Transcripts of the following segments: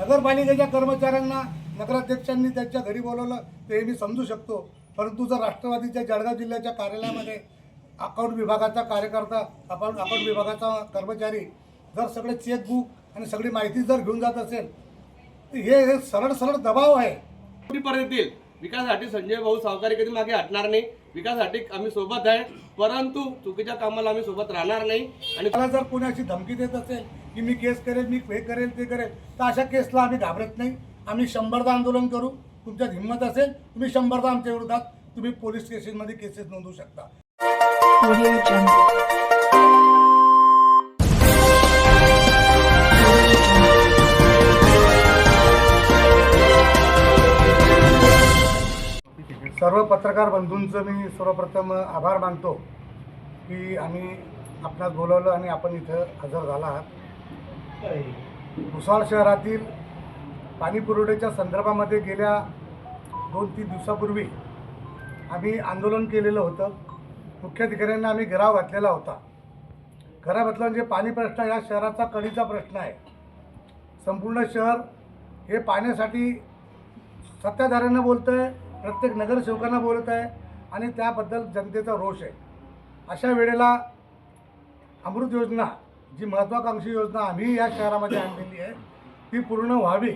नगरपालिकेच्या कर्मचाऱ्यांना नगराध्यक्षांनी त्यांच्या घरी बोलवलं ते मी समजू शकतो. परंतु जर राष्ट्रवादीच्या जळगाव जिल्ह्याच्या कार्यालयामध्ये अकाउंट विभागाचा कार्यकर्ता अकाउंट अकाउंट विभागाचा कर्मचारी जर सगळे चेकबुक आणि सगळी माहिती जर घेऊन जात असेल तर हे हे सरळ सरळ दबाव आहे. येईल? विकासासाठी संजय भाऊ सावकारी कधी मागे हटणार नाही. विकासासाठी आम्ही सोबत आहे. परंतु चुकीच्या कामाला आम्ही सोबत राहणार नाही. आणि मला जर कोणी अशी धमकी देत असेल की मी केस करेल मी हे करेल ते करेल. तर अशा केसला आम्ही घाबरत नाही. आम्ही शंभरदा आंदोलन करू. तुमच्यात हिंमत असेल तुम्ही शंभरदा आमच्या विरोधात तुम्ही पोलीस स्टेशनमध्ये केसेस नोंदवू शकता. सर्व पत्रकार बंधूंचं मी सर्वप्रथम आभार मानतो की आम्ही आपणास बोलवलं आणि आपण इथं हजर झाला आहात. भुसावळ शहरातील पाणी पुरवठ्याच्या संदर्भामध्ये गेल्या दोन तीन दिवसापूर्वी आम्ही आंदोलन केलेलं होतं. मुख्याधिकाऱ्यांना आम्ही घराव घातलेला होता. घरा घातला म्हणजे पाणी प्रश्न या शहराचा कणीचा प्रश्न आहे. संपूर्ण शहर हे पाण्यासाठी सत्ताधाऱ्यांना बोलतं आहे प्रत्येक नगरसेवकांना बोलत आहे आणि त्याबद्दल जनतेचा रोष आहे. अशा वेळेला अमृत योजना जी महत्त्वाकांक्षी योजना आम्ही या शहरामध्ये आणलेली आहे ती पूर्ण व्हावी.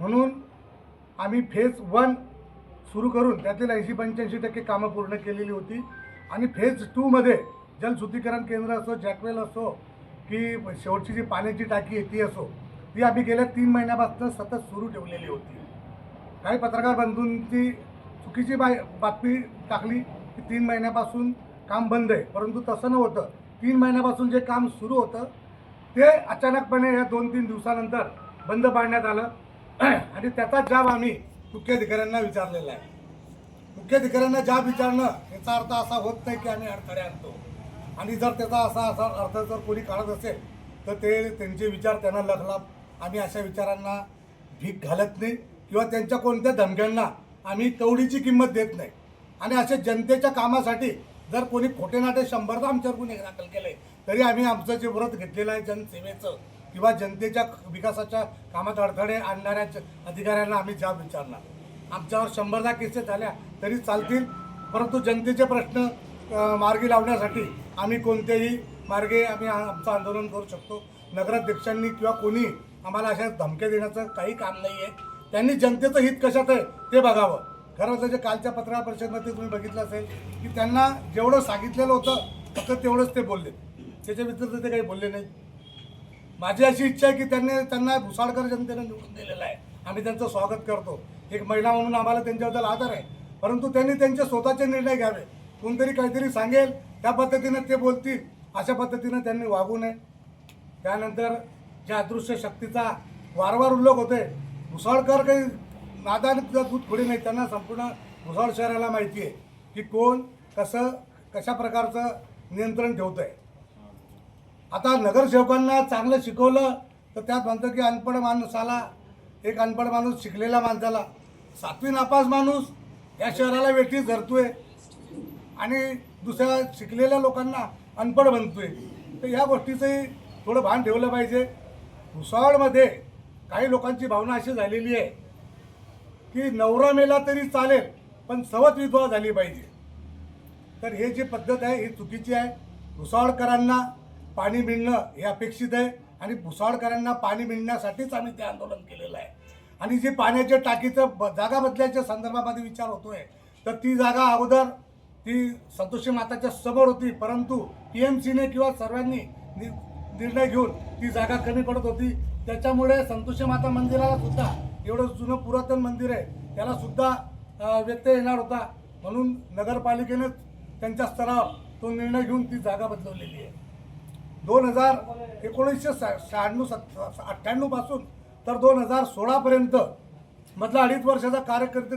म्हणून आम्ही फेज वन सुरू करून त्यातील ऐंशी पंच्याऐंशी टक्के कामं पूर्ण केलेली होती. आणि फेज टूमध्ये जलशुद्धीकरण केंद्र असो जॅकवेल असो की शेवटची जी पाण्याची टाकी आहे ती असो ती आम्ही गेल्या तीन महिन्यापासून सतत सुरू ठेवलेली होती. काही पत्रकार बंधूंची चुकीची बाय बातमी टाकली की तीन महिन्यापासून काम बंद आहे परंतु तसं नव्हतं. तीन महिन्यापासून जे काम सुरू होतं ते अचानकपणे या दोन तीन दिवसानंतर बंद पाडण्यात आलं. आणि त्याचा जाब आम्ही मुख्याधिकाऱ्यांना विचारलेला आहे. मुख्याधिकाऱ्यांना जाब विचारणं याचा अर्थ असा होत नाही की आम्ही अडथळे आणतो. आणि जर त्याचा असा असा अर्थ जर कोणी काढत असेल तर ते त्यांचे विचार त्यांना लखलाप आम्ही अशा विचारांना भीक घालत नाही किंवा त्यांच्या कोणत्या धमक्यांना आम्ही कवडीची किंमत देत नाही. आणि असे जनतेच्या कामासाठी जर कोणी खोटे नाटे शंभरदा आमच्यावर गुन्हे दाखल केले तरी आम्ही आमचं जे व्रत घेतलेलं आहे जनसेवेचं किंवा जनतेच्या विकासाच्या कामात अडथळे आणणाऱ्या अधिकाऱ्यांना आम्ही जाब विचारणार. आमच्यावर शंभरदा केसेस झाल्या तरी चालतील परंतु जनतेचे प्रश्न मार्गी लावण्यासाठी आम्ही कोणतेही मार्गे आम्ही आमचं आंदोलन करू शकतो. नगराध्यक्षांनी किंवा कोणी आम्हाला अशा धमक्या देण्याचं काही काम नाही आहे त्यांनी जनतेचं हित कशात आहे ते बघावं. खरं जे कालच्या पत्रकार परिषदेमध्ये तुम्ही बघितलं असेल की त्यांना जेवढं सांगितलेलं होतं फक्त तेवढंच ते बोलले. त्याच्या व्यतिरिक्त ते काही बोलले नाही. माझी अशी इच्छा आहे की त्यांनी त्यांना भुसाडकर जनतेने निवडून दिलेलं आहे. आम्ही त्यांचं स्वागत करतो. एक महिला म्हणून आम्हाला त्यांच्याबद्दल आदर आहे. परंतु त्यांनी त्यांचे स्वतःचे निर्णय घ्यावे. कोणतरी काहीतरी सांगेल त्या पद्धतीनं ते बोलतील. अशा पद्धतीनं त्यांनी वागू नये. त्यानंतर ज्या अदृश्य शक्तीचा वारंवार उल्लेख होते भुसाळकर काही नादान दूध थोडी नाही त्यांना संपूर्ण भुसावळ शहराला माहिती आहे की कोण कसं कशा प्रकारचं नियंत्रण ठेवतं आहे आता नगरसेवकांना चांगलं शिकवलं तर त्यात म्हणतं की अनपढ माणसाला एक अनपढ माणूस शिकलेला माणसाला सातवी नापास माणूस या शहराला वेठी धरतोय आणि दुसऱ्या शिकलेल्या लोकांना अनपढ बनतोय तर या गोष्टीचंही थोडं भान ठेवलं पाहिजे. भुसावळमध्ये काही लोकांची भावना अशी झालेली आहे की नवरा मेला तरी चालेल पण सवत विधवा झाली पाहिजे. तर हे जी पद्धत आहे ही चुकीची आहे. भुसावळकरांना पाणी मिळणं हे अपेक्षित आहे आणि भुसावळकरांना पाणी मिळण्यासाठीच आम्ही ते आंदोलन केलेलं आहे. आणि जी पाण्याच्या टाकीचं ब जागा बदलायच्या संदर्भामध्ये विचार होतोय तर ती जागा अगोदर ती संतोषी माताच्या समोर होती परंतु पी एम सीने किंवा सर्वांनी नि निर्णय घेऊन ती जागा कमी पडत होती. त्याच्यामुळे संतोषी माता मंदिराला सुद्धा एवढं जुनं पुरातन मंदिर आहे. त्याला सुद्धा व्यत्यय येणार होता. म्हणून नगरपालिकेनेच त्यांच्या स्तरावर तो निर्णय घेऊन ती जागा बदलवलेली आहे. दोन हजार एकोणीसशे सा शहाण्णव सत् अठ्ठ्याण्णवपासून तर दोन हजार सोळापर्यंत मधला अडीच वर्षाचा कार्यकर्ते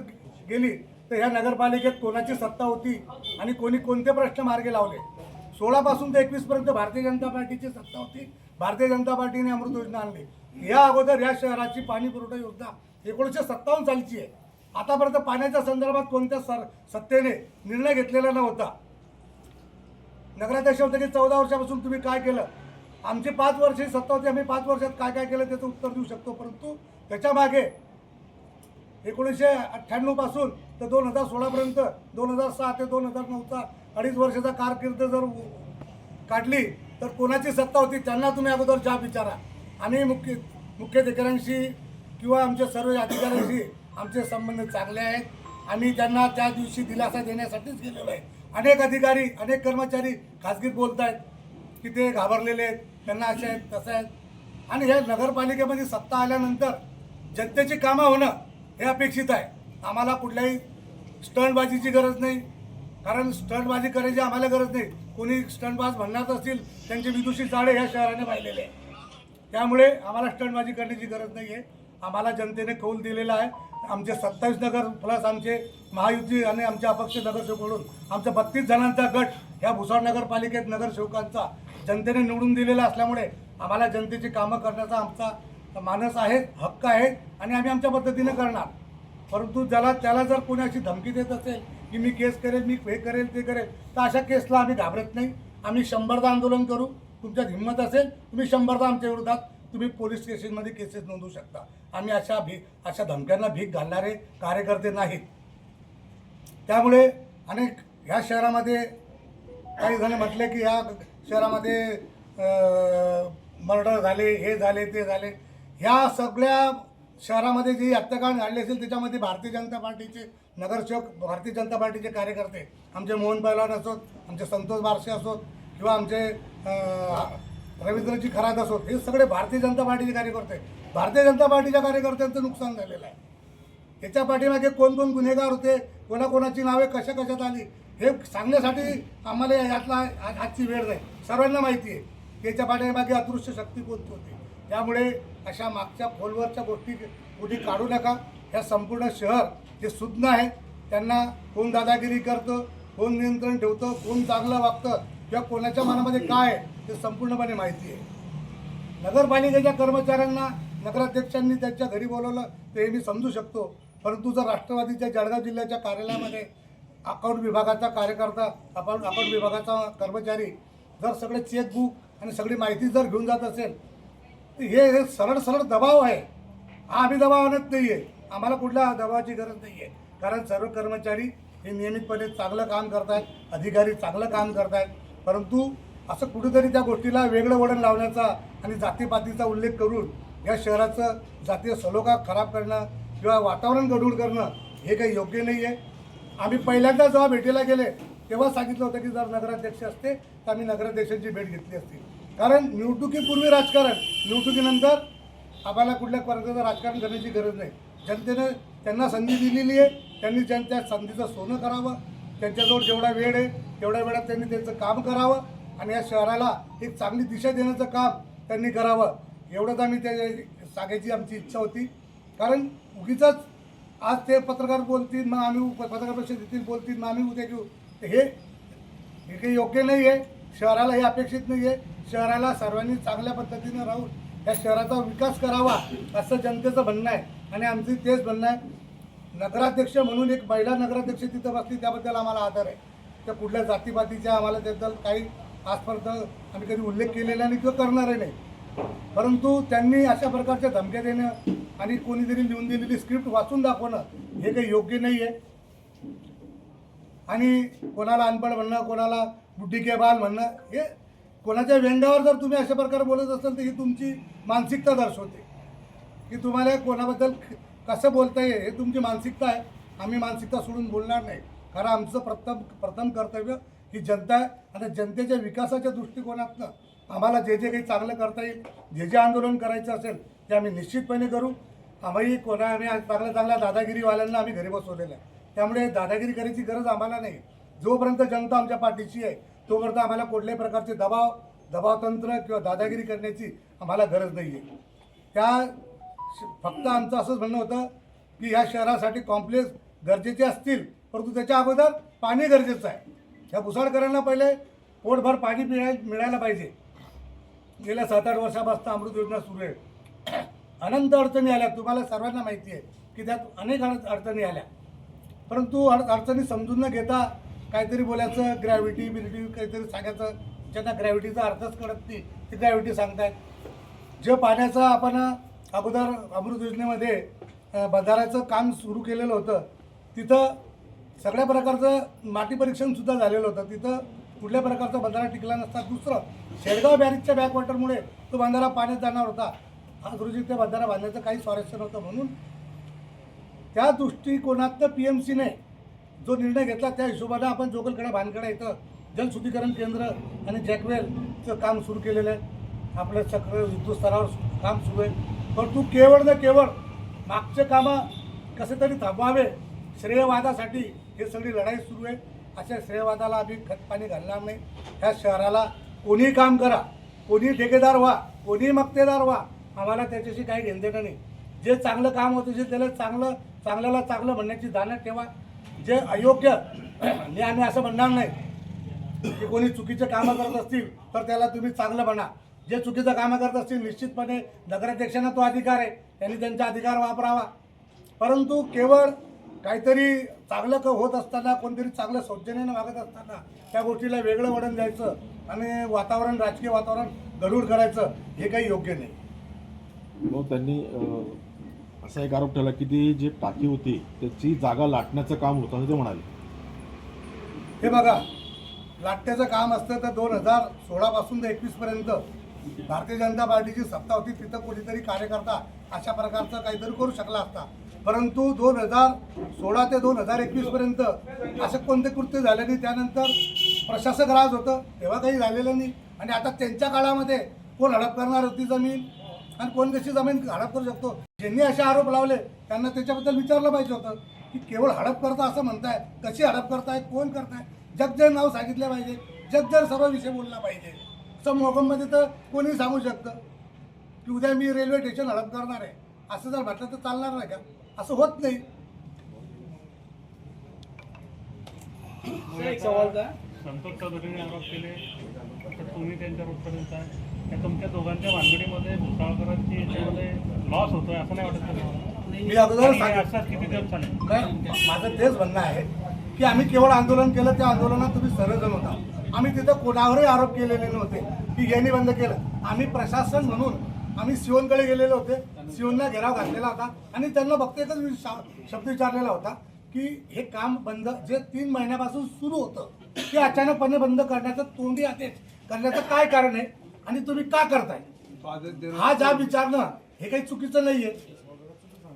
गेली तर ह्या नगरपालिकेत कोणाची सत्ता होती आणि कोणी कोणते प्रश्न मार्गे लावले? सोळापासून ते एकवीसपर्यंत भारतीय जनता पार्टीची सत्ता होती. भारतीय जनता पार्टीने अमृत योजना आणली. या अगोदर या शहराची पाणी पुरवठा योजना एकोणीसशे सत्तावन्न सालची आहे. आतापर्यंत पाण्याच्या संदर्भात कोणत्या सर सत्तेने निर्णय घेतलेला नव्हता? नगराध्यक्ष होते की चौदा वर्षापासून तुम्ही काय केलं? आमची पाच वर्षे सत्ता होती आम्ही पाच वर्षात काय काय केलं त्याचं उत्तर देऊ शकतो परंतु त्याच्यामागे एकोणीसशे अठ्ठ्याण्णवपासून तर दोन हजार सोळापर्यंत दोन हजार सहा ते दोन हजार नऊचा अडीच वर्षाचा कारकीर्द जर काढली तर कोणाची सत्ता होती? त्यांना तुम्ही अगोदर जाब विचारा. आणि मुख्य मुख्याधिकाऱ्यांशी किंवा आमच्या सर्व अधिकाऱ्यांशी आमचे संबंध चांगले आहेत. आम्ही त्यांना त्या दिवशी दिलासा देण्यासाठीच गेलेलो आहे. अनेक अधिकारी अनेक कर्मचारी खाजगीत बोलत आहेत की ते घाबरलेले आहेत. त्यांना असे आहेत तसं आहेत. आणि ह्या नगरपालिकेमध्ये सत्ता आल्यानंतर जनतेची कामं होणं हे अपेक्षित आहे. आम्हाला कुठल्याही स्टंटबाजीची गरज नाही. कारण स्टंटबाजी करायची आम्हाला गरज नाही. कोणी स्टंटबाज म्हणणार असतील त्यांचे विदुषी जाळे ह्या शहराने पाहिलेले आहे त्यामुळे आम्हाला स्टंटबाजी करण्याची गरज नाही आहे आम्हाला जनतेने कौल दिलेला आहे. आमचे सत्तावीस नगर प्लस आमचे महायुती आणि आमच्या अपक्ष नगरसेवकडून आमचा बत्तीस जणांचा गट ह्या भुसावळ नगरपालिकेत नगरसेवकांचा जनतेने निवडून दिलेला असल्यामुळे आम्हाला जनतेची कामं करण्याचा आमचा मानस आहे हक्क आहे आणि आम्ही आमच्या पद्धतीने करणार. परंतु ज्याला त्याला जर कोणी अशी धमकी देत असेल की मी केस करेल मी हे करेल ते करेल तर अशा केसला आम्ही घाबरत नाही. आम्ही शंभरदा आंदोलन करू. तुमच्यात हिंमत असेल तुम्ही शंभरदा आमच्या विरोधात तुम्ही पोलीस स्टेशनमध्ये केसेस नोंदवू शकता. आम्ही अशा भी अशा धमक्यांना भीक घालणारे कार्यकर्ते नाहीत. त्यामुळे अनेक ह्या शहरामध्ये काही जण म्हटले की ह्या शहरामध्ये मर्डर झाले हे झाले ते झाले. ह्या सगळ्या शहरामध्ये जी हत्याकांड घडले असेल त्याच्यामध्ये भारतीय जनता पार्टीचे नगरसेवक भारतीय जनता पार्टीचे कार्यकर्ते आमचे मोहन पैलवान असोत आमचे संतोष बारसे असोत किंवा आमचे रवींद्रजी खरात असोत हे सगळे भारतीय जनता पार्टीचे कार्यकर्ते भारतीय जनता पार्टीच्या कार्यकर्त्यांचं नुकसान झालेलं आहे. त्याच्या पाठीमागे कोण कोण गुन्हेगार होते कोणाकोणाची नावे कशा कशात आली हे सांगण्यासाठी आम्हाला यातला आज- आजची वेळ नाही. सर्वांना माहिती आहे. त्याच्या पाठीमागे अदृश्य शक्ती कोणती होती? त्यामुळे अशा मागच्या खोलवरच्या गोष्टी कुठे काढू नका. ह्या संपूर्ण शहर जे सुज्ञ आहे त्यांना कोण दादागिरी करतं कोण नियंत्रण ठेवतं कोण चांगलं वागतं. किंवा कोणाच्या मनामध्ये काय आहे ते संपूर्णपणे माहिती आहे. नगरपालिकेच्या कर्मचाऱ्यांना नगराध्यक्षांनी त्यांच्या घरी बोलवलं ते मी समजू शकतो. परंतु जर राष्ट्रवादीच्या जळगाव जिल्ह्याच्या कार्यालयामध्ये अकाउंट विभागाचा कार्यकर्ता अकाउंट अकाउंट विभागाचा कर्मचारी जर सगळे चेकबुक आणि सगळी माहिती जर घेऊन जात असेल तर हे हे सरळ सरळ दबाव आहे. हा आम्ही दबाव आणत नाही आहे आम्हाला कुठल्या दबावाची गरज नाही आहे कारण सर्व कर्मचारी हे नियमितपणे चांगलं काम करतायत अधिकारी चांगलं काम करतायत. परंतु असं कुठेतरी त्या गोष्टीला वेगळं वळण लावण्याचा आणि जातीपातीचा उल्लेख करून या शहराचं जातीय सलोखा खराब करणं किंवा वातावरण गढूळ करणं हे काही योग्य नाही आहे. आम्ही पहिल्यांदा जेव्हा भेटीला गेले तेव्हा सांगितलं होतं की जर नगराध्यक्ष असते तर आम्ही नगराध्यक्षांची भेट घेतली असती. कारण निवडणुकीपूर्वी राजकारण निवडणुकीनंतर आम्हाला कुठल्या वर्गाचं राजकारण करण्याची गरज नाही. जनतेनं त्यांना संधी दिलेली आहे त्यांनी ज्यांच्या संधीचं सोनं करावं त्यांच्याजवळ जेवढा वेळ आहे तेवढ्या वेळात त्यांनी त्यांचं काम करावं आणि या शहराला एक चांगली दिशा देण्याचं काम त्यांनी करावं. एवढंच आम्ही त्या सांगायची आमची इच्छा होती. कारण उगीच आज ते पत्रकार बोलतील मग आम्ही पत्रकार परिषद येतील बोलतील मग आम्ही उद्या घेऊ. हे हे काही योग्य नाही आहे शहराला हे अपेक्षित नाही आहे शहराला सर्वांनी चांगल्या पद्धतीनं राहून या शहराचा विकास करावा असं जनतेचं म्हणणं आहे. आणि आमचं तेच म्हणणं आहे. नगराध्यक्ष म्हणून एक महिला नगराध्यक्ष तिथं बसली त्याबद्दल आम्हाला आदर आहे. त्या कुठल्या जातीपातीच्या आम्हाला त्याबद्दल काही आजपर्यंत आम्ही कधी उल्लेख केलेला नाही किंवा करणारही नाही. परंतु त्यांनी अशा प्रकारच्या धमक्या देणं आणि कोणीतरी लिहून दिलेली स्क्रिप्ट वाचून दाखवणं हे काही योग्य नाही आहे. आणि कोणाला अनपढ म्हणणं कोणाला बुद्धी के बाल म्हणणं हे कोणाच्या व्यंगावर जर तुम्ही अशा प्रकारे बोलत असाल तर ही तुमची मानसिकता दर्शवते. की तुम्हाला कोणाबद्दल कसं बोलता येईल हे तुमची मानसिकता आहे. आम्ही मानसिकता सोडून बोलणार नाही. कारण आमचं प्रथम प्रथम कर्तव्य ही जनता आहे. आणि जनतेच्या विकासाच्या दृष्टिकोनातनं आम्हाला जे जे काही चांगलं करता येईल जे जे आंदोलन करायचं असेल ते आम्ही निश्चितपणे करू. आम्ही कोणा आम्ही चांगल्या चांगल्या दादागिरीवाल्यांना आम्ही घरी बसवलेलं आहे. त्यामुळे दादागिरी करायची गरज आम्हाला नाही. जोपर्यंत जनता आमच्या पाठीशी आहे तोपर्यंत आम्हाला कुठल्याही प्रकारचे दबाव दबावतंत्र किंवा दादागिरी करण्याची आम्हाला गरज नाही आहे त्या फक्त आमचं असंच म्हणणं होतं की ह्या शहरासाठी कॉम्प्लेक्स गरजेचे असतील परंतु त्याच्या अगोदर पाणी गरजेचं आहे. ह्या भुसाळकरांना पहिले पोटभर पाणी मिळाय मिळायला पाहिजे. गेल्या सात आठ वर्षापासून अमृत योजना सुरू आहे. अनंत अडचणी आल्या. तुम्हाला सर्वांना माहिती आहे की त्यात अनेक अडचणी आल्या. परंतु अड अडचणी समजून न घेता काहीतरी बोलायचं ग्रॅव्हिटी बिरिटी काहीतरी सांगायचं ज्यांना ग्रॅव्हिटीचा अर्थच कळत नाही ते ग्रॅव्हिटी सांगतायत. जे पाण्याचा आपण अगोदर अमृत योजनेमध्ये बंधाऱ्याचं काम सुरू केलेलं होतं. तिथं सगळ्या प्रकारचं माती परीक्षणसुद्धा झालेलं होतं. तिथं कुठल्या प्रकारचा बंधारा टिकला नसता. दुसरं शेडगाव बॅरेजच्या बॅकवॉटरमुळे तो बंधारा पाण्यात जाणार होता. आज रोजी त्या बंधारा बांधण्याचं काही स्वारस्य नव्हतं म्हणून. त्या दृष्टिकोनातनं पी एम सीने जो निर्णय घेतला त्या हिशोबानं आपण जोगलकडा भानकडा इथं जलशुद्धीकरण केंद्र आणि जॅकवेलचं काम सुरू केलेलं आहे. आपलं चक्र युद्ध स्तरावर काम सुरू आहे. परंतु केवळ न केवळ मागचे कामं कसे तरी थांबवावे श्रेयवादासाठी हे सगळी लढाई सुरू आहे. अशा श्रेयवादाला आम्ही खतपाणी घालणार नाही. ह्या शहराला कोणी काम करा कोणी ठेकेदार व्हा कोणी मक्तेदार व्हा आम्हाला त्याच्याशी काही घेणदेणं नाही. जे चांगलं काम होतं जे त्याला चांगलं चांगल्याला चांगलं म्हणण्याची जाणीव ठेवा. जे अयोग्य मी आम्ही असं म्हणणार नाही की कोणी चुकीचे कामं करत असतील तर त्याला तुम्ही चांगलं म्हणा. जे चुकीचं कामं करत असतील निश्चितपणे नगराध्यक्षांना तो अधिकार आहे. त्यांनी त्यांचा अधिकार वापरावा. परंतु केवळ काहीतरी चांगलं क होत असताना कोणतरी चांगलं सौजन्यानं वागत असताना त्या गोष्टीला वेगळं वळण द्यायचं आणि वातावरण राजकीय वातावरण गडूळ करायचं हे काही योग्य नाही. मग त्यांनी असा एक आरोप ठेवला की ती जी टाकी होती त्याची जागा लाटण्याचं काम होतं असं ते म्हणाले. हे बघा लाट्याचं काम असतं तर दोन हजार सोळापासून ते एकवीसपर्यंत भारतीय जनता पार्टीची सत्ता होती तिथं कुठेतरी कार्यकर्ता अशा प्रकारचं काहीतरी करू शकला असता. परंतु दोन हजार सोळा ते दोन हजार एकवीसपर्यंत असं कोणते कृत्य झाले नाही. त्यानंतर प्रशासक राज होतं तेव्हा काही झालेलं नाही. आणि आता त्यांच्या काळामध्ये कोण हडप करणार होती जमीन? आणि कोण कशी जमीन हडप करू शकतो? ज्यांनी असे आरोप लावले त्यांना त्याच्याबद्दल विचारलं पाहिजे होतं की केवळ हडप करता असं म्हणताय कशी हडप करताय कोण करताय जगजर नाव सांगितलं पाहिजे जगजर सर्व विषय बोलला पाहिजे. असं मोगममध्ये तर कोणी सांगू शकतं की उद्या मी रेल्वे स्टेशन हडप करणार आहे. असं जर म्हटलं तर चालणार नाही का? असं होत नाही. संतोष चौधरीने आरोप केले. तर तुम्ही त्यांच्यावर उत्तर देताय त्या तुमच्या दोघांच्या भानगडीमध्ये भुसावळकरांची याच्यामध्ये लॉस होतोय असं नाही वाटत तुम्हाला? मी अगोदर आणि सांगितलं. असाच किती दिवस चालेल. काय माझं तेच म्हणणं आहे की आम्ही केवळ आंदोलन केलं त्या आंदोलनात तुम्ही सर्वजण होता. आम्ही तिथं कोणावरही आरोप केलेले नव्हते. की यांनी बंद केलं. आम्ही प्रशासन म्हणून आम्ही सिओनकडे गेलेले होते. सिओनला घेराव घातलेला होता. आणि त्यांना फक्त एकच शब्द विचारलेला होता की हे काम बंद जे तीन महिन्यापासून सुरू होतं ते अचानकपणे बंद करण्याचं तोंडी आदेश करण्याचं काय कारण आहे? आणि तुम्ही का करताय? हा ज्या विचारणं हे काही चुकीचं नाहीये.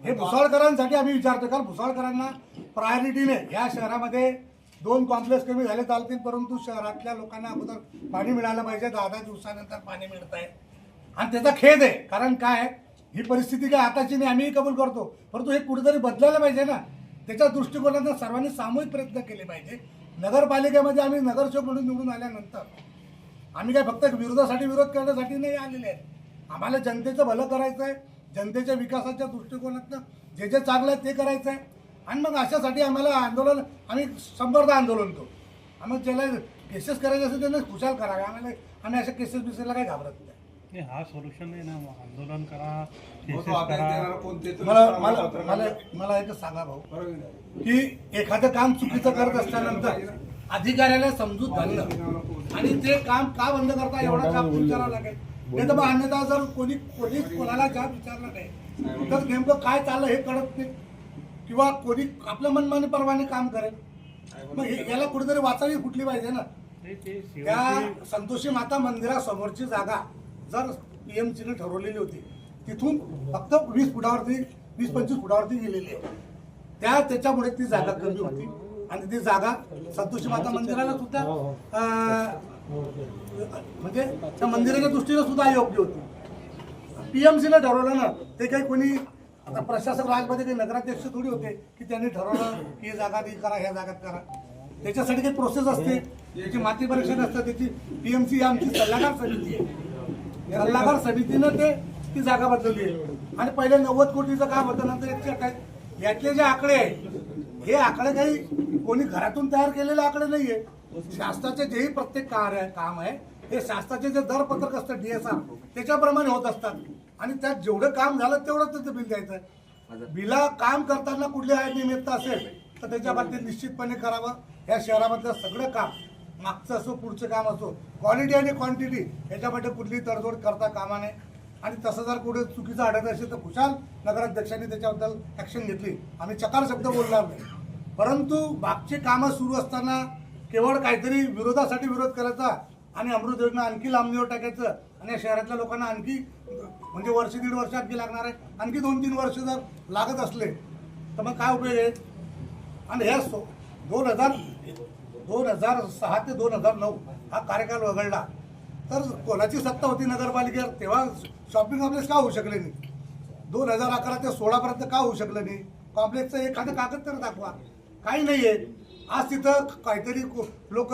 हे भुसावळकरांसाठी आम्ही विचारतो कारण भुसावळकरांना प्रायोरिटीने या शहरामध्ये दोन कॉम्प्लेक्स कमी झाले चालतील परंतु शहरातल्या लोकांना अगोदर पाणी मिळालं पाहिजे. दहा दहा दिवसानंतर पाणी मिळत आहे आणि त्याचा खेद आहे. कारण काय आहे, ही परिस्थिती काय आताची नाही आम्हीही कबूल करतो. परंतु हे कुठेतरी बदलायला पाहिजे ना. त्याच्या दृष्टिकोनातून सर्वांनी सामूहिक प्रयत्न केले पाहिजे. नगरपालिकेमध्ये आम्ही नगरसेवक म्हणून निवडून आल्यानंतर आम्ही काय फक्त विरोधासाठी विरोध करण्यासाठी नाही आलेले आहेत. आम्हाला जनतेचं भलं करायचं आहे जनतेच्या विकासाच्या दृष्टिकोनातनं जे जे चांगलं आहे ते करायचं आहे आणि मग अशासाठी आम्हाला आंदोलन आम्ही शंभरदा आंदोलन करू आम्ही ज्याला केसेस करायचे असेल त्यांना खुशाल करावे आम्हाला आम्ही अशा केसेस बिसेसला काही घाबरत नाही. नाही हा सोल्युशन नाही ना. आंदोलन करा केसेस करा. मला मला मला मला एकच सांगा भाऊ. की एखादं काम चुकीचं करत असल्यानंतर अधिकाऱ्याला समजूत घालणं आणि ते काम का बंद करता एवढा काम विचारावं लागेल. नाही तर मग अन्यथा जर कोणी कोणी कोणाला जाब विचारला नाही. तर नेमकं काय चाललं हे कळत नाही. किंवा कोणी आपलं मनमानी परवाने काम करेल. मग हे- याला कुठेतरी वाचावी फुटली पाहिजे ना? त्या संतोषी माता मंदिरासमोरची जागा जर पीएमसीने ठरवलेली होती तिथून फक्त वीस फुटावरती वीस पंचवीस फुटावरती गेलेली आहे. त्या त्याच्यामुळे ती जागा कमी होती. आणि ती जागा संतोषी माता मंदिराला सुद्धा अं, म्हणजे त्या मंदिराच्या दृष्टीने सुद्धा योग्य होती. पीएमसीने ठरवलं ना ते काही कोणी आता प्रशासक राजमध्ये ते नगराध्यक्ष थोडी होते की त्यांनी ठरवलं की ही जागा ती करा ह्या जागात करा. त्याच्यासाठी काही प्रोसेस असते त्याची माती परीक्षण असतं त्याची पीएमसी आमची सल्लागार समिती आहे. सल्लागार समितीनं ते ती जागा बदलली आहे. आणि पहिले नव्वद कोटीचं काम होतं नंतर एकशे अठ्ठावीस. यातले जे आकडे आहे हे आकडे काही कोणी घरातून तयार केलेले आकडे नाहीये. शासनाचे जेही प्रत्येक कार्य काम आहे हे शासनाचे जे दरपत्रक असतं डीएसआर त्याच्याप्रमाणे होत असतात. आणि त्यात जेवढं काम झालं तेवढंच त्याचं बिल द्यायचं बिला काम करताना कुठली अनियमितता असेल तर त्याच्या बाबतीत निश्चितपणे करावं. या शहरामधलं सगळं काम मागचं असो पुढचं काम असो क्वालिटी आणि क्वांटिटी याच्यामध्ये कुठली तडजोड करता कामा नये. आणि तसं जर कुठे चुकीचं आढळत असेल तर खुशाल नगराध्यक्षांनी त्याच्याबद्दल ॲक्शन घेतली. आम्ही चकार शब्द बोलणार नाही. परंतु मागचे कामं सुरू असताना केवळ काहीतरी विरोधासाठी विरोध करायचा आणि अमृत योजना आणखी लांबणीवर टाकायचं आणि या शहरातल्या लोकांना आणखी म्हणजे वर्ष दीड वर्ष आणखी लागणार आहे. आणखी दोन तीन वर्ष जर लागत असले तर मग काय उपयोग आहे? आणि ह्या सो दोन हजार दोन हजार सहा ते दोन हजार नऊ हा कार्यकाल वगळला तर कोणाची सत्ता होती नगरपालिकेवर तेव्हा शॉपिंग कॉम्प्लेक्स का होऊ शकले नाही? दोन हजार अकरा ते सोळापर्यंत का होऊ शकलं नाही? कॉम्प्लेक्सचं एखादं कागद तर दाखवा. काही नाही आहे आज तिथं काहीतरी लोक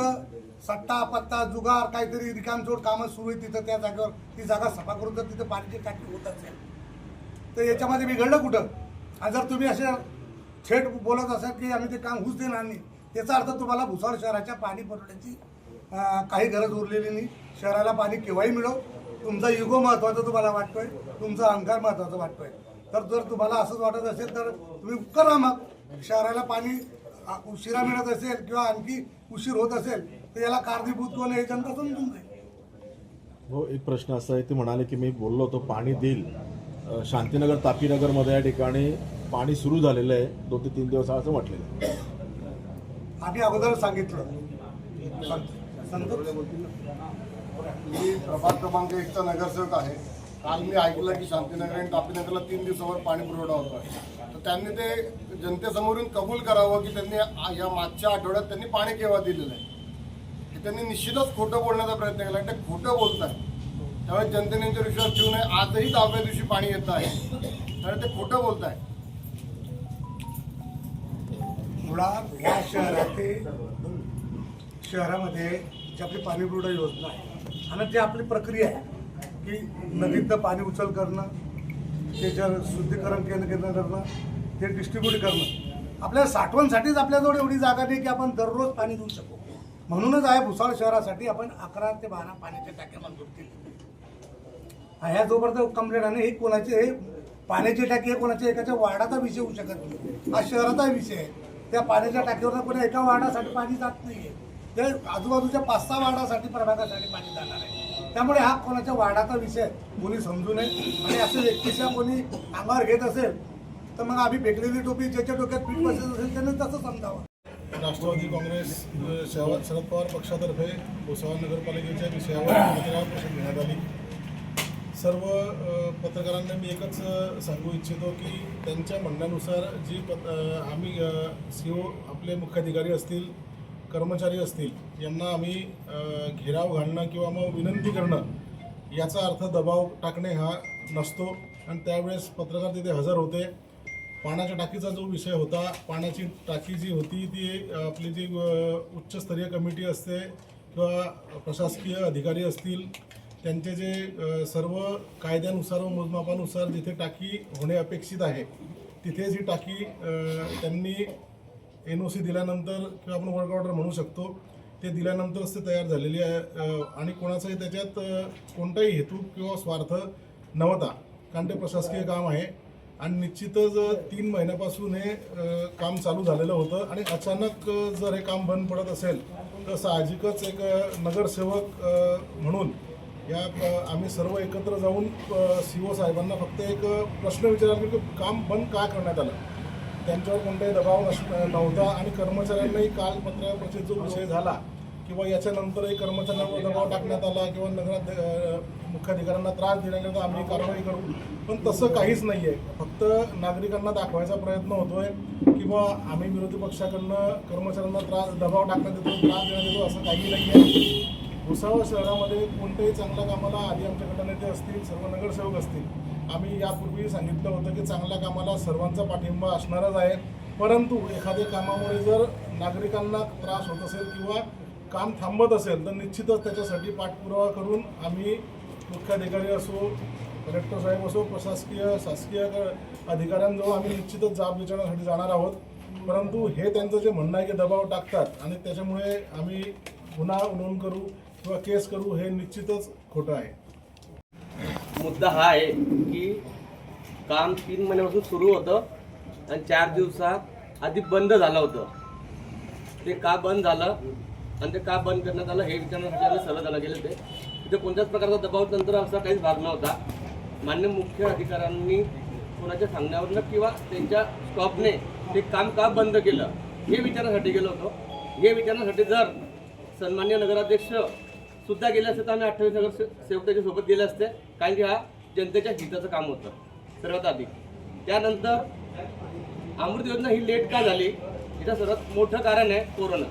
सट्टा पत्ता जुगार काहीतरी रिकामचोड कामं सुरू आहे तिथं त्या जागेवर. ती जागा सफा करून जर तिथं पाण्याची टाकी होत असेल तर याच्यामध्ये बिघडलं कुठं? आणि जर तुम्ही असे थेट बोलत असाल की आम्ही ते काम होऊच देणार नाही त्याचा अर्थ तुम्हाला भुसावळ शहराच्या पाणी पुरवठ्याची काही गरज उरलेली नाही. शहराला पाणी केव्हाही मिळो. तुमचा युगो महत्त्वाचा तुम्हाला वाटतोय. तुमचा अहंकार महत्त्वाचा वाटतोय. तर जर तुम्हाला असंच वाटत असेल तर तुम्ही करा मग. शहराला पाणी उशिरा मिळत असेल किंवा आणखी उशीर होत असेल तर याला कारणीभूत कोण आहे? हे जनता समजून जाईल. हो एक प्रश्न असा आहे ते म्हणाले की मी बोललो होतो पाणी देईल. अ, शांतीनगर तापीनगरमध्ये या ठिकाणी पाणी सुरू झालेलं आहे दोन ते तीन दिवस असं म्हटलेलं आहे. आम्ही अगोदर सांगितलं. मी प्रभाग क्रमांक एकचा नगरसेवक आहे. काल मी ऐकलं की शांतीनगर आणि तापीनगरला तीन दिवसावर पाणी पुरवठा होता तर त्यांनी ते जनतेसमोरून कबूल करावं की त्यांनी आ- या मागच्या आठवड्यात त्यांनी पाणी केव्हा दिलेलं आहे? त्यांनी निश्चितच खोटं बोलण्याचा प्रयत्न केला. ते खोटं बोलत आहे त्यामुळे जनतेने यांच्यावर विश्वास ठेवू नये. आजही दहाव्या दिवशी पाणी येत आहे. त्यामुळे ते खोटं बोलत आहे मुळात या शहरातील शहरामध्ये जी आपली पाणी पुरवठा योजना आहे आणि जी आपली प्रक्रिया आहे की नदीतनं पाणी उचल करणं ते जल शुद्धीकरण केंद्र केंद्र करणं ते डिस्ट्रीब्यूट करणं आपल्या साठवणसाठीच आपल्याजवळ एवढी जागा नाही की आपण दररोज पाणी देऊ शकू. म्हणूनच आहे भुसाळ शहरासाठी आपण अकरा ते बारा पाण्याच्या टाक्या मंजूर केल्या ह्या जोपर्यंत कंप्लेंट आणि हे कोणाचे हे पाण्याची टाकी हे कोणाच्या एकाच्या वार्डाचा विषय होऊ शकत नाही. हा शहराचा विषय आहे. त्या पाण्याच्या टाकीवर कोणी एका वार्डासाठी पाणी जात नाहीये. ते आजूबाजूच्या पाच सहा वार्डासाठी प्रभागासाठी पाणी जाणार आहे. त्यामुळे हा कोणाच्या वार्डाचा विषय कोणी समजू नये. आणि असं व्यक्तीच्या कोणी अंगावर घेत असेल तर मग आम्ही भेटलेली टोपी ज्याच्या डोक्यात पीठ बसत असेल त्याने तसं समजावं. राष्ट्रवादी काँग्रेस अ, शरद पवार पक्षातर्फे भुसावळ नगरपालिकेच्या विषयावर पत्रकार परिषद घेण्यात आली. सर्व पत्रकारांना मी एकच सांगू इच्छितो की त्यांच्या म्हणण्यानुसार जी पत आम्ही सी ओ आपले मुख्याधिकारी असतील कर्मचारी असतील यांना आम्ही घेराव घालणं किंवा मग विनंती करणं याचा अर्थ दबाव टाकणे हा नसतो. आणि त्यावेळेस पत्रकार तिथे हजर होते. पाण्याच्या टाकीचा जो विषय होता पाण्याची टाकी जी होती ती आपली जी उच्चस्तरीय कमिटी असते किंवा प्रशासकीय अधिकारी असतील त्यांचे जे सर्व कायद्यानुसार व मोजमापानुसार जिथे टाकी होणे अपेक्षित आहे तिथेच ही टाकी त्यांनी एन ओ सी दिल्यानंतर किंवा आपण वर्क ऑर्डर म्हणू शकतो ते दिल्यानंतरच ते तयार झालेली आहे. आणि कोणाचाही त्याच्यात कोणताही हेतू किंवा स्वार्थ नव्हता कारण ते प्रशासकीय काम आहे. आणि निश्चितच तीन महिन्यापासून हे काम चालू झालेलं होतं आणि अचानक जर हे काम बंद पडत असेल तर साहजिकच एक नगरसेवक म्हणून या आम्ही सर्व एकत्र जाऊन सी ओ साहेबांना फक्त एक प्रश्न विचारला की काम बंद का करण्यात आलं? त्यांच्यावर कोणताही दबाव नस नव्हता आणि कर्मचाऱ्यांनाही काल पत्रकार जो विषय झाला किंवा याच्यानंतरही कर्मचाऱ्यांवर दबाव टाकण्यात आला किंवा नगरात मुख्याधिकाऱ्यांना त्रास दिल्यानंतर आम्ही कारवाई करू. पण तसं काहीच नाही आहे फक्त नागरिकांना दाखवायचा प्रयत्न होतोय किंवा आम्ही विरोधी पक्षाकडनं कर्मचाऱ्यांना त्रास दबाव टाकण्यात येतो त्रास देण्यात येतो असं काही नाही आहे भुसावळ शहरामध्ये कोणत्याही चांगल्या कामाला आधी आमच्याकडे गटनेते असतील सर्व नगरसेवक असतील. आम्ही यापूर्वी सांगितलं होतं की चांगल्या कामाला सर्वांचा पाठिंबा असणारच आहे. परंतु एखाद्या कामामुळे जर नागरिकांना त्रास होत असेल किंवा काम थांबत असेल तर निश्चितच त्याच्यासाठी पाठपुरावा करून आम्ही मुख्याधिकारी असो कलेक्टर साहेब असो प्रशासकीय शासकीय अधिकाऱ्यांजवळ आम्ही निश्चितच जाब विचारण्यासाठी जाणार आहोत. परंतु हे त्यांचं जे म्हणणं आहे की दबाव टाकतात आणि त्याच्यामुळे आम्ही गुन्हा नोंद करू किंवा केस करू हे निश्चितच खोटं आहे. मुद्दा हा आहे की काम तीन महिन्यापासून सुरू होतं आणि चार दिवसात आधी बंद झालं होतं. ते का बंद झालं? आणि ते का बंद करण्यात आलं हे विचारण्यासाठी आम्ही सर्वजण गेले होते. तिथे कोणत्याच प्रकारचा दबाव तंत्र असा काहीच भाग नव्हता. मान्य मुख्य अधिकाऱ्यांनी कोणाच्या सांगण्यावरनं किंवा त्यांच्या स्टॉपने ते काम का बंद केलं हे विचारण्यासाठी गेलो होतो. हे विचारण्यासाठी जर सन्मान्य नगराध्यक्ष सुद्धा गेले असते तर आम्ही अठ्ठावीस नगर से- सेवक गेले असते. कारण की हा जनतेच्या हिताचं काम होतं सर्वात आधी. त्यानंतर अमृत योजना ही लेट का झाली? याचं सर्वात मोठं कारण आहे कोरोना.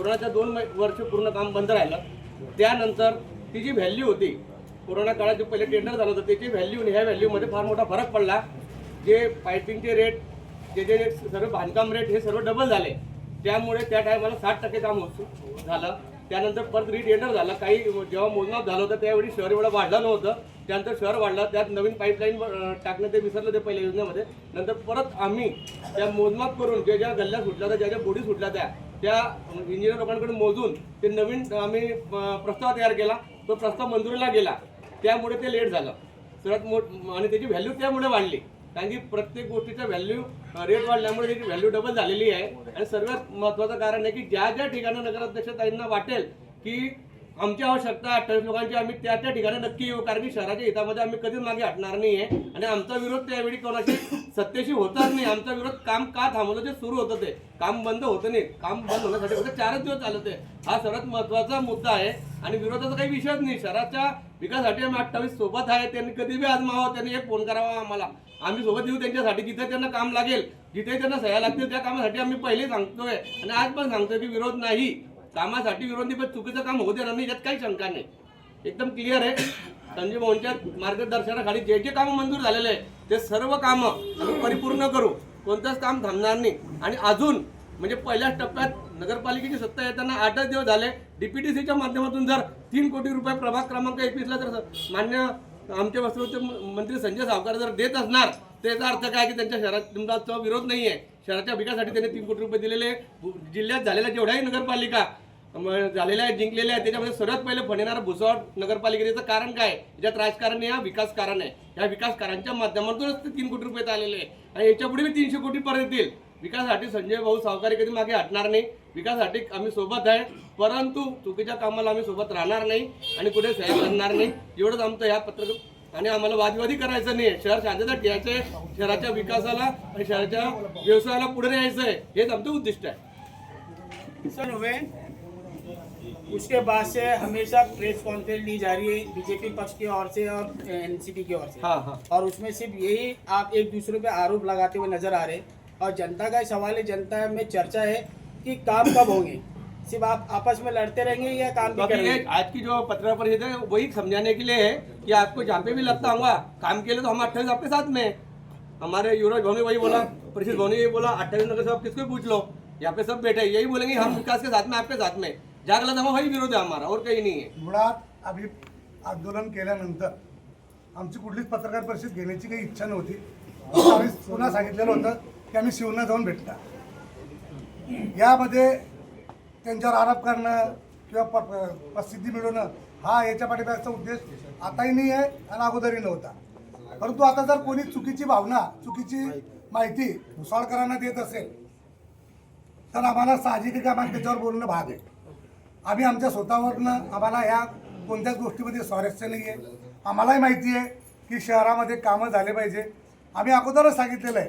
कोरोनाच्या दोन वर्ष पूर्ण काम बंद राहिलं. त्यानंतर ती जी व्हॅल्यू होती कोरोना काळात जे पहिले टेंडर झालं होतं त्याची व्हॅल्यू आणि ह्या व्हॅल्यूमध्ये फार मोठा फरक पडला. जे पायपिंगचे रेट जे जे सर्व बांधकाम रेट हे सर्व डबल झाले. त्यामुळे त्या टायमाला साठ टक्के काम होत झालं. त्यानंतर परत रिटेंडर झालं. काही जेव्हा मोजमाप झालं होतं त्यावेळी शहर एवढं वाढलं नव्हतं. त्यानंतर शहर वाढलं. त्यात नवीन पाईपलाईन टाकणं ते विसरलं ते पहिल्या योजनेमध्ये. नंतर परत आम्ही त्या मोजमाप करून ज्या ज्या गल्ल्या सुटल्या त्या ज्या ज्या बोडी सुटल्या त्या त्या इंजिनियर लोकांकडे मोजून ते नवीन आम्ही प्रस्ताव तयार केला. तो प्रस्ताव मंजुरीला गेला. त्यामुळे ते लेट झालं. सर्वात मोठ आणि त्याची व्हॅल्यू त्यामुळे वाढली. कारण की प्रत्येक गोष्टीचा व्हॅल्यू रेट वाढल्यामुळे त्याची व्हॅल्यू डबल झालेली आहे. आणि सर्वात महत्त्वाचं कारण आहे की ज्या ज्या ठिकाणी नगराध्यक्षताईंना वाटेल की आमची आवश्यकता अठ्ठावीस लोकांची आम्ही त्या त्या ठिकाणी नक्की येऊ. कारण की शहराच्या हितामध्ये आम्ही कधीच मागे हटणार नाही आहे आणि आमचा विरोध त्यावेळी कोणाशी सत्तेशी होताच नाही. आमचा विरोध काम का थांबवलं ते सुरू होतं ते. काम बंद होतं नाही. काम बंद होण्यासाठी फक्त चारच दिवस चालत आहे. हा सर्वात महत्त्वाचा मुद्दा आहे. आणि विरोधाचा काही विषयच नाही. शहराच्या विकासासाठी आम्ही अठ्ठावीस सोबत आहे. त्यांनी कधी बी आजमावा त्यांनी एक फोन करावा आम्हाला. आम्ही सोबत येऊ त्यांच्यासाठी. जिथे त्यांना काम लागेल जिथे त्यांना सह्या लागतील त्या कामासाठी आम्ही पहिले सांगतोय. आणि आज पण सांगतोय की विरोध नाही. कामासाठी विरोधी पण चुकीचं काम होऊ देणार नाही यात काही शंका नाही. एकदम क्लिअर आहे. संजय मोहनच्या मार्गदर्शनाखाली जे जे कामं मंजूर झालेले आहे ते सर्व कामं आम्ही परिपूर्ण करू. कोणतंच काम थांबणार नाही. आणि अजून म्हणजे पहिल्याच टप्प्यात नगरपालिकेची सत्ता येताना आठच दिवस झाले. डीपीटीसीच्या माध्यमातून जर तीन कोटी रुपये प्रभाग क्रमांक एकवीसला जर मान्य आमचे वस्त्रोद्योग मंत्री संजय सावकार जर देत असणार त्याचा अर्थ काय की त्यांच्या शहरात तुमचा विरोध नाही आहे शहराच्या विकासासाठी त्यांनी तीन कोटी रुपये दिलेले जिल्ह्यात झालेल्या जेवढ्याही नगरपालिका झालेल्या आहेत जिंकलेल्या आहेत त्याच्यामध्ये सर्वात पहिले फणेणारा भुसावळ नगरपालिकेचं कारण काय याच्यात राजकारण या हा विकास कारण आहे. या विकासकारांच्या माध्यमातूनच ते तीन कोटी रुपये आलेले आहे आणि याच्यापुढे मी तीनशे कोटी परत येतील. विकासासाठी संजय भाऊ सावकारी कधी मागे हटणार नाही. विकासासाठी आम्ही सोबत आहे. परंतु चुकीच्या कामाला आम्ही सोबत राहणार नाही आणि कुठे सहयोग करणार नाही. एवढंच आमचं ह्या पत्रक आणि आम्हाला वादवादी करायचं नाही. शहर शांतता ठेवायचं आहे शहराच्या विकासाला आणि शहराच्या व्यवसायाला पुढे न्यायचं आहे हेच आमचं उद्दिष्ट आहे. सर हुए उसके बाद से हमेशा प्रेस कॉन्फ्रेंस ली जा रही है बीजेपी पक्ष की ओर से और एनसीपी की ओर से। हाँ हाँ। और उसमें सिर्फ़ यही आप एक दूसरे पे आरोप लगाते हुए नज़र आ रहे हैं। और जनता का सवाल है जनता में चर्चा है कि काम कब होंगे? सिर्फ आप आपस में लड़ते रहेंगे या काम भी करेंगे? आज की जो पत्रकार परिषद है वही समझाने के लिए है कि आपको जहाँ पे भी लगता होगा काम के लिए तो हम अट्ठाईस आपके साथ में हैं। हमारे युवराज भाव ने वही बोला परिषद भाव ने यही बोला अट्ठाईस नगर से आप किसको पूछ लो? यहाँ पे सब बैठे हैं। यही बोलेंगे हम विकास के साथ में आपके साथ में। जहाँ गलत वही विरोध है हमारा और कहीं नहीं है। मुळात आम्ही आंदोलन केल्यानंतर आमची कुठलीच पत्रकार परिषद घेण्याची काही इच्छा नव्हती. आम्ही पुन्हा सांगितलेलं होतं की आम्ही शिवना जाऊन भेटणार. यामध्ये त्यांच्यावर आरोप करणं किंवा प- प्रसिद्धी मिळवणं हा याच्या पाठीमागचा उद्देश आताही नाही आहे आणि अगोदरही नव्हता. परंतु आता जर कोणी चुकीची भावना चुकीची माहिती भुसाळकरांना देत असेल तर आम्हाला साहजिक आम्हाला त्याच्यावर बोलणं भाग आहे. आम्ही आमच्या स्वतःवरनं आम्हाला ह्या कोणत्याच गोष्टीमध्ये स्वारस्य नाही आहे. आम्हालाही माहिती आहे की शहरामध्ये कामं झाले पाहिजे. आम्ही अगोदरच सांगितलेलं आहे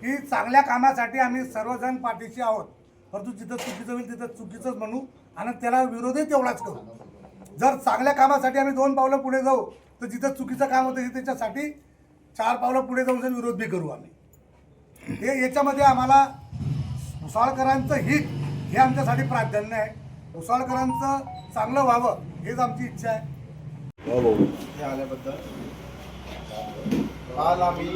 की चांगल्या कामासाठी आम्ही सर्वजण पाठीशी आहोत. परंतु जिथं चुकीचं होईल तिथं चुकीचंच म्हणू. आणि त्याला विरोधही तेवढाच करू. जर चांगल्या कामासाठी आम्ही दोन पावलं पुढे जाऊ तर जिथं चुकीचं काम होतं त्याच्यासाठी चार पावलं पुढे जाऊन जर विरोध बी करू आम्ही. हे याच्यामध्ये आम्हाला मुसाळकरांचं हित हे आमच्यासाठी प्राधान्य आहे. मुसाळकरांचं चांगलं व्हावं हेच आमची इच्छा आहे. हे आल्याबद्दल. काल आम्ही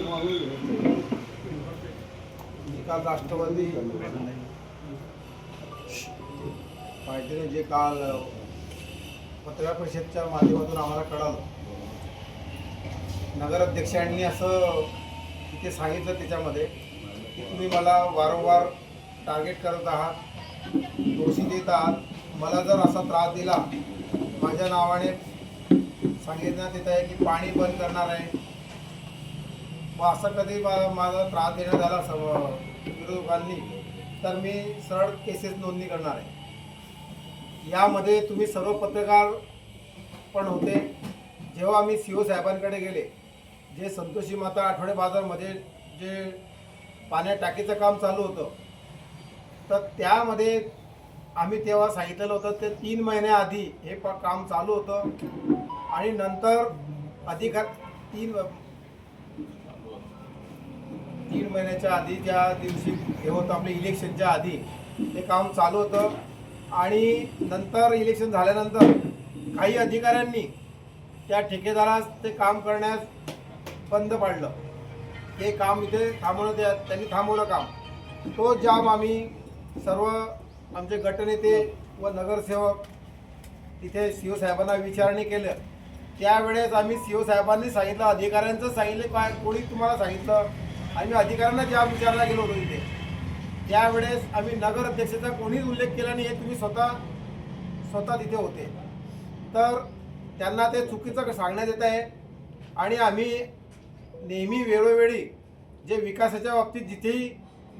निकाल राष्ट्रवादी पार्टीने जे काल पत्रकार परिषदच्या माध्यमातून आम्हाला कळालं. नगराध्यक्षांनी असं तिथे सांगितलं त्याच्यामध्ये की तुम्ही मला वारंवार टार्गेट करत आहात दोषी देत आहात. मला जर असा त्रास दिला माझ्या नावाने सांगितण्यात येत आहे की पाणी बंद करणार आहे. व असं कधी मा- माझा त्रास देण्यात आला सम विरोधकांनी तर मी सरळ केसेस नोंदणी करणार आहे. यामध्ये तुम्ही सर्व पत्रकार पण होते. जेव्हा आम्ही सी ओ साहेबांकडे गेले जे संतोषी माता आठवडे बाजारमध्ये जे पाण्या टाकीचं काम चालू होतं तर त्यामध्ये आम्ही तेव्हा सांगितलेलं होतं ते तीन महिन्याआधी हे प काम चालू होतं आणि नंतर अधिकार तीन तीन महिन्याच्या आधी ज्या दिवशी हे होतं आपल्या इलेक्शनच्या आधी ते काम चालू होतं. आणि नंतर इलेक्शन झाल्यानंतर काही अधिकाऱ्यांनी त्या ठेकेदारास ते काम करण्यास बंद पाडलं. हे काम इथे थांबवलं त्या त्यांनी थांबवलं काम. तो जाम आम्ही सर्व आमचे गटनेते व नगरसेवक तिथे सी ओ साहेबांना विचारणी केलं. त्यावेळेस आम्ही सी ओ साहेबांनी सांगितलं अधिकाऱ्यांचं सांगितलं काय कोणी तुम्हाला सांगितलं? आम्ही अधिकाऱ्यांना जाम विचारला गेलो होतो इथे. त्यावेळेस आम्ही नगराध्यक्षाचा कोणीच उल्लेख केला नाही हे तुम्ही स्वतः स्वतः तिथे होते. तर त्यांना ते चुकीचं सांगण्यात येत आहे. आणि आम्ही नेहमी वेळोवेळी जे विकासाच्या बाबतीत जिथेही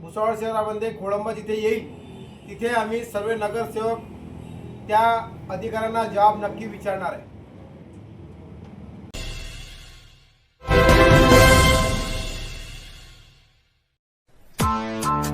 भुसावळ शहरामध्ये खोळंबा जिथे येईल तिथे आम्ही सर्व नगरसेवक त्या अधिकाऱ्यांना जबाब नक्की विचारणार आहे.